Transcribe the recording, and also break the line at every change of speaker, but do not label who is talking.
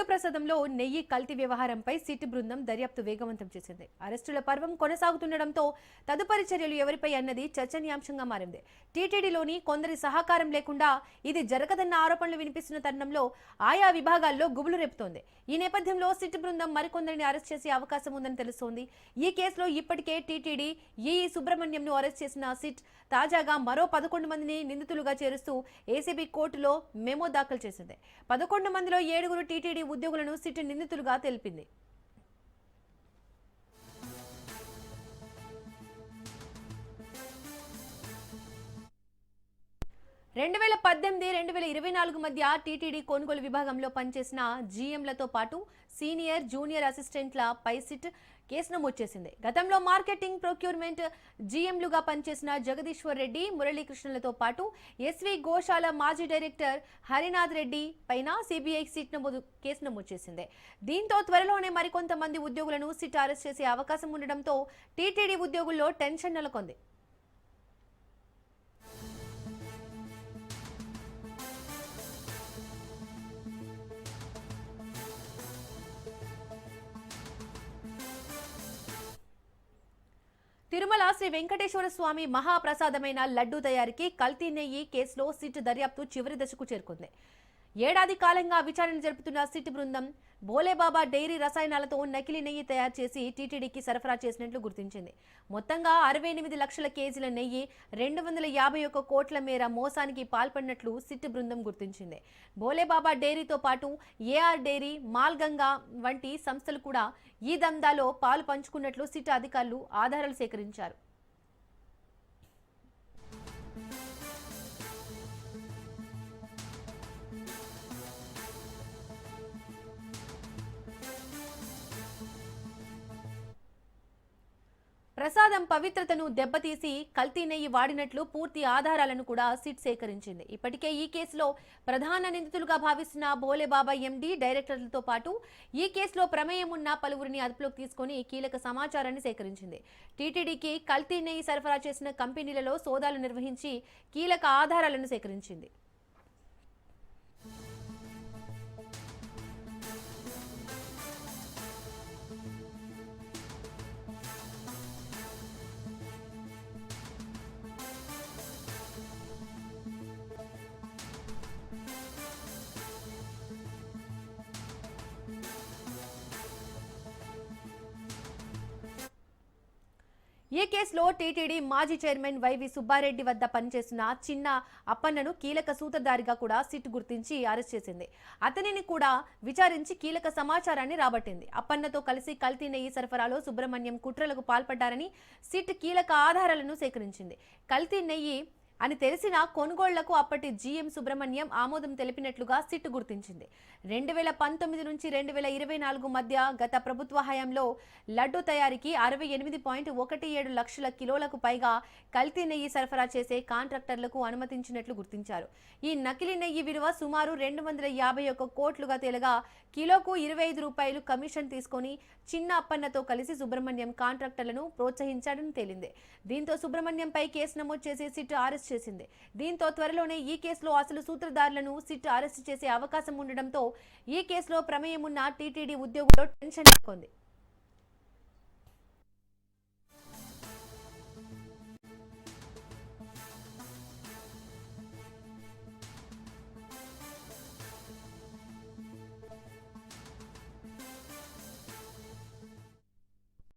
లడ్డు ప్రసాదంలో నెయ్యి కల్తీ వ్యవహారంపై సిట్ బృందం దర్యాప్తు వేగవంతం చేసింది. అరెస్టుల పర్వం కొనసాగుతుండటంతో తదుపరి చర్యలు ఎవరిపై అన్నది చర్చనీయాంశంగా మారింది. టీటీడీలోని కొందరి సహకారం లేకుండా ఇది జరగదన్న ఆరోపణలు వినిపిస్తున్న తరుణంలో ఆయా విభాగాల్లో గుబులు రేపుతోంది. ఈ నేపథ్యంలో సిట్ బృందం మరికొందరిని అరెస్ట్ చేసే అవకాశం ఉందని తెలుస్తోంది. ఈ కేసులో ఇప్పటికే టీటీడీ ఈఈ సుబ్రహ్మణ్యంను అరెస్ట్ చేసిన సిట్ తాజాగా మరో పదకొండు మందిని నిందితులుగా చేరుస్తూ ఏసీబీ కోర్టులో మెమో దాఖలు చేసింది. పదకొండు మందిలో ఏడుగురు టీటీడీ ఉద్యోగులను సిట్ నిందితులుగా తెలిపింది. రెండు వేల పద్దెనిమిది రెండు వేల ఇరవై నాలుగు మధ్య టీటీడీ కొనుగోలు విభాగంలో పనిచేసిన జీఎంలతో పాటు సీనియర్ జూనియర్ అసిస్టెంట్ల పై సిట్ కేసు నమోదు చేసింది. గతంలో మార్కెటింగ్ ప్రొక్యూర్మెంట్ జీఎంలుగా పనిచేసిన జగదీశ్వర్ రెడ్డి మురళీకృష్ణలతో పాటు ఎస్వి గోశాల మాజీ డైరెక్టర్ హరినాథ్ రెడ్డి పైన సిబిఐ సిట్ నమోదు కేసు నమోదు చేసింది. దీంతో త్వరలోనే మరికొంతమంది ఉద్యోగులను సిట్ అరెస్ట్ చేసే అవకాశం ఉండడంతో టీటీడీ ఉద్యోగుల్లో టెన్షన్ నెలకొంది. తిరుమల శ్రీ వెంకటేశ్వర స్వామి మహాప్రసాదమైన లడ్డూ తయారీకి కల్తీ నెయ్యి కేసులో సిట్ దర్యాప్తు చివరి దశకు చేరుకుంది. ఏడాది కాలంగా విచారణ జరుపుతున్న సిట్ బృందం భోలేబాబా డైరీ రసాయనాలతో నకిలీ నెయ్యి తయారు చేసి టీటీడీకి సరఫరా చేసినట్లు గుర్తించింది. మొత్తంగా అరవై ఎనిమిది లక్షల కేజీల నెయ్యి రెండు వందల యాభై ఒక్క కోట్ల మేర మోసానికి పాల్పడినట్లు సిట్ బృందం గుర్తించింది. భోలేబాబా డైరీతో పాటు ఏఆర్ డైరీ మాల్గంగా వంటి సంస్థలు కూడా ఈ దందాలో పాలు పంచుకున్నట్లు సిట్ అధికారులు ఆధారాలు సేకరించారు. ప్రసాదం పవిత్రతను దెబ్బతీసి కల్తీ నెయ్యి వాడినట్లు పూర్తి ఆధారాలను కూడా సిట్ సేకరించింది. ఇప్పటికే ఈ కేసులో ప్రధాన నిందితులుగా భావిస్తున్న భోలేబాబా ఎండీ డైరెక్టర్లతో పాటు ఈ కేసులో ప్రమేయం ఉన్న పలువురిని అదుపులోకి తీసుకొని కీలక సమాచారాన్ని సేకరించింది. టీటీడీకి కల్తీ నెయ్యి సరఫరా చేసిన కంపెనీలలో సోదాలు నిర్వహించి కీలక ఆధారాలను సేకరించింది. ఈ కేసులో టీటీడీ మాజీ చైర్మన్ వైవి సుబ్బారెడ్డి వద్ద పనిచేసిన చిన్న అప్పన్నను కీలక సూత్రధారిగా కూడా సిట్ గుర్తించి అరెస్ట్ చేసింది. అతనిని కూడా విచారించి కీలక సమాచారాన్ని రాబట్టింది. అప్పన్నతో కలిసి కల్తీ నెయ్యి సరఫరాలో సుబ్రహ్మణ్యం కుట్రలకు పాల్పడ్డారని సిట్ కీలక ఆధారాలను సేకరించింది. కల్తీ నెయ్యి అని తెలిసిన కొనుగోళ్ళకు అప్పటి జీఎం సుబ్రహ్మణ్యం ఆమోదం తెలిపినట్లుగా సిట్ గుర్తించింది. రెండు వేల పంతొమ్మిది నుంచి రెండు వేల ఇరవై నాలుగు మధ్య గత ప్రభుత్వ హయాంలో లడ్డు తయారీకి అరవై ఎనిమిది పాయింట్ ఒకటి ఏడు లక్షల కిలోలకు పైగా కల్తీ నెయ్యి సరఫరా చేసే కాంట్రాక్టర్లకు అనుమతించినట్లు గుర్తించారు. ఈ నకిలీ నెయ్యి విలువ సుమారు రెండు వందల యాభై ఒక్క కోట్లుగా తేలగా కిలోకు ఇరవై ఐదు రూపాయలు కమిషన్ తీసుకొని చిన్న అప్పన్నతో కలిసి సుబ్రహ్మణ్యం కాంట్రాక్టర్లను ప్రోత్సహించాడని తేలింది. దీంతో సుబ్రహ్మణ్యంపై కేసు నమోదు చేసి సిట్ అరెస్ట్ చేసింది. దీంతో త్వరలోనే ఈ కేసులో అసలు సూత్రధారులను సిట్ అరెస్ట్ చేసే అవకాశం ఉండడంతో ఈ కేసులో ప్రమేయం ఉన్న టీటీడీ ఉద్యోగుల్లో టెన్షన్ నెలకొంది.